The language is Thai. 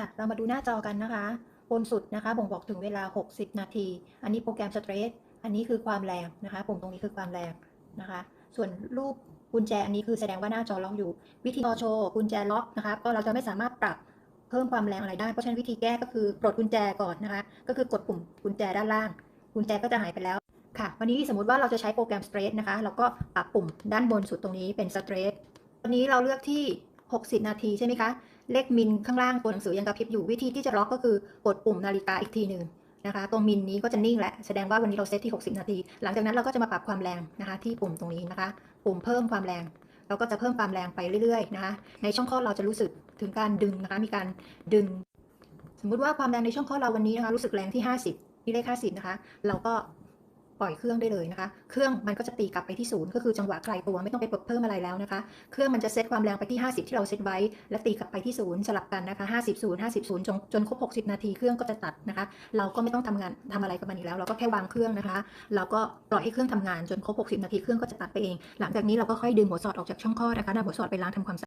ค่ะ เรามาดูหน้าจอกันนะคะ บนสุดนะคะ บ่งบอกถึงเวลา 60 นาที อันนี้โปรแกรมสเตรสอันนี้คือความแรงนะคะ ปุ่มตรงนี้คือความแรงนะคะ ส่วนรูปกุญแจอันนี้คือแสดงว่าหน้าจอล็อกอยู่ วิธีโชว์กุญแจล็อกนะคะ ก็เราจะไม่สามารถปรับเพิ่มความแรงอะไรได้ เพราะฉะนั้นวิธีแก้ก็คือปลดกุญแจก่อนนะคะ ก็คือกดปุ่มกุญแจด้านล่าง กุญแจก็จะหายไปแล้วค่ะ วันนี้สมมุติว่าเราจะใช้โปรแกรม Straight นะคะ เราก็ปรับปุ่มด้านบนสุดตรงนี้เป็น Straight วันนี้เราเลือกที่ 60 นาทีใช่ไหมคะ เลขมิลข้างล่างตัวหนังสือยังกระพริบอยู่วิธีที่จะล็อกก็คือกดปุ่มนาฬิกาอีกทีหนึ่งนะคะตรงมิลนี้ก็จะนิ่งแหล้วแสดงว่าวันนี้เราเซตที่ 60 นาที หลังจากนั้นเราก็จะมาปรับความแรงนะคะ ที่ปุ่มตรงนี้นะคะ ปุ่มเพิ่มความแรง เราก็จะเพิ่มความแรงไปเรื่อยๆนะคะ ในช่องคลอดเราจะรู้สึกถึงการดึงนะคะ มีการดึง สมมุติว่าความแรงในช่องคลอดเราวันนี้นะคะ รู้สึกแรงที่ 50ที่เลข 50 นะคะ เราก็ ปล่อยเครื่องได้เลยนะคะ เครื่องมันก็จะตีกลับไปที่ศูนย์ก็คือจังหวะไกลตัวไม่ต้องไปเพิ่มอะไรแล้วนะคะ เครื่องมันจะเซตความแรงไปที่ 50 ที่เราเซตไว้ แล้วตีกลับไปที่ศูนย์สลับกันนะคะ 50ศูนย์50ศูนย์จนจนครบ 60 นาทีเครื่องก็จะตัดนะคะ เราก็ไม่ต้องทำงานทำอะไรกับมันอีกแล้ว เราก็แค่วางเครื่องนะคะ เราก็ปล่อยให้เครื่องทำงานจนครบ 60 นาทีเครื่องก็จะตัดไปเอง หลังจากนี้เราก็ค่อยดึงหัวสอดออกจากช่องคลอดนะคะนำหัวสอดไปล้างทำความสะอาด